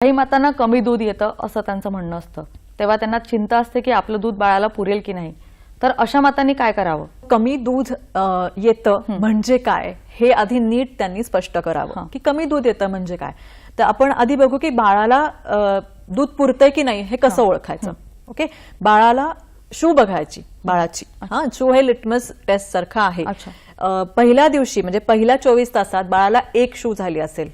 काही मातांना कमी दूध येतं असं त्यांचं म्हणणं असतं. तेव्हा त्यांना चिंता असते की आपलं दूध बाळाला पुरेल की नाही. तर अशा मातांनी काय करावं? कमी दूध येतं म्हणजे काय? हे आधी नीट त्यांनी स्पष्ट करावं. की कमी दूध येतं म्हणजे काय? तर आपण आधी बघू की बाळाला दूध पुरतंय की नाही हे कसं ओळखायचं. ओके? बाळाला शू बघायची बाळाची. हा शू हे लिटमस टेस्ट सारखं आहे. पहिल्या दिवशी म्हणजे पहिल्या चोवीस तासात बाळाला एक शू झाली असेल.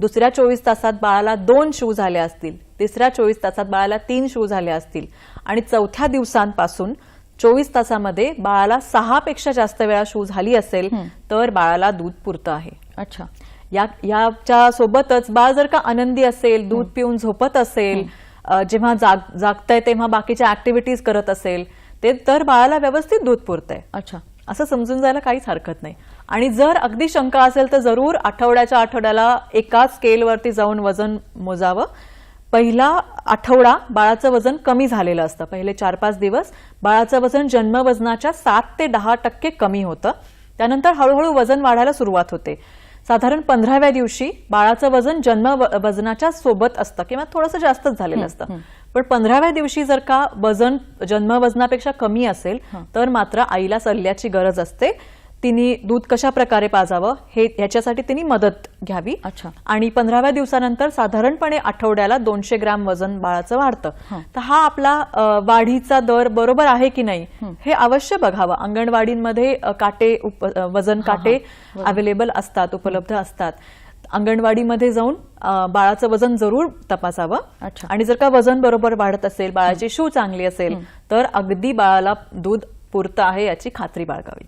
दुसऱ्या चोवीस तासात बाळाला दोन शू झाले असतील. तिसऱ्या चोवीस तासात बाळाला तीन शू झाले असतील. आणि चौथ्या दिवसांपासून चोवीस तासामध्ये बाळाला सहा पेक्षा जास्त वेळा शू झाली असेल तर बाळाला दूध पुरतं आहे. अच्छा. या याच्या सोबतच बाळ जर का आनंदी असेल दूध पिऊन झोपत असेल जेव्हा जाग जागतंय तेव्हा बाकीच्या ऍक्टिव्हिटीज करत असेल ते तर बाळाला व्यवस्थित दूध पुरतंय. अच्छा. असं समजून जायला काहीच हरकत नाही. आणि जर अगदी शंका असेल तर जरूर आठवड्याच्या आठवड्याला एका स्केलवरती जाऊन वजन मोजावं. पहिला आठवडा बाळाचं वजन कमी झालेलं असतं. पहिले चार पाच दिवस बाळाचं वजन जन्मवजनाच्या सात ते दहा टक्के कमी होतं. त्यानंतर हळूहळू वजन वाढायला सुरुवात होते. साधारण पंधराव्या दिवशी बाळाचं वजन जन्म वजनाच्या सोबत असतं किंवा थोडंसं जास्तच झालेलं असतं. पण पंधराव्या दिवशी जर का वजन जन्म वजनापेक्षा कमी असेल तर मात्र आईला सल्ल्याची गरज असते. तिने दूध कशा प्रकारे पाजावं हे ह्याच्यासाठी तिने मदत घ्यावी. अच्छा. आणि पंधराव्या दिवसानंतर साधारणपणे आठवड्याला दोनशे ग्रॅम वजन बाळाचं वाढतं. तर हा आपला वाढीचा दर बरोबर आहे की नाही हे. अवश्य बघावं. अंगणवाडींमध्ये काटे वजन काटे अवेलेबल असतात उपलब्ध असतात. अंगणवाडीमध्ये जाऊन बाळाचं वजन जरूर तपासावं. अच्छा. आणि जर का वजन बरोबर वाढत असेल बाळाची शू चांगली असेल तर अगदी बाळाला दूध पुरतं आहे याची खात्री बाळगावी.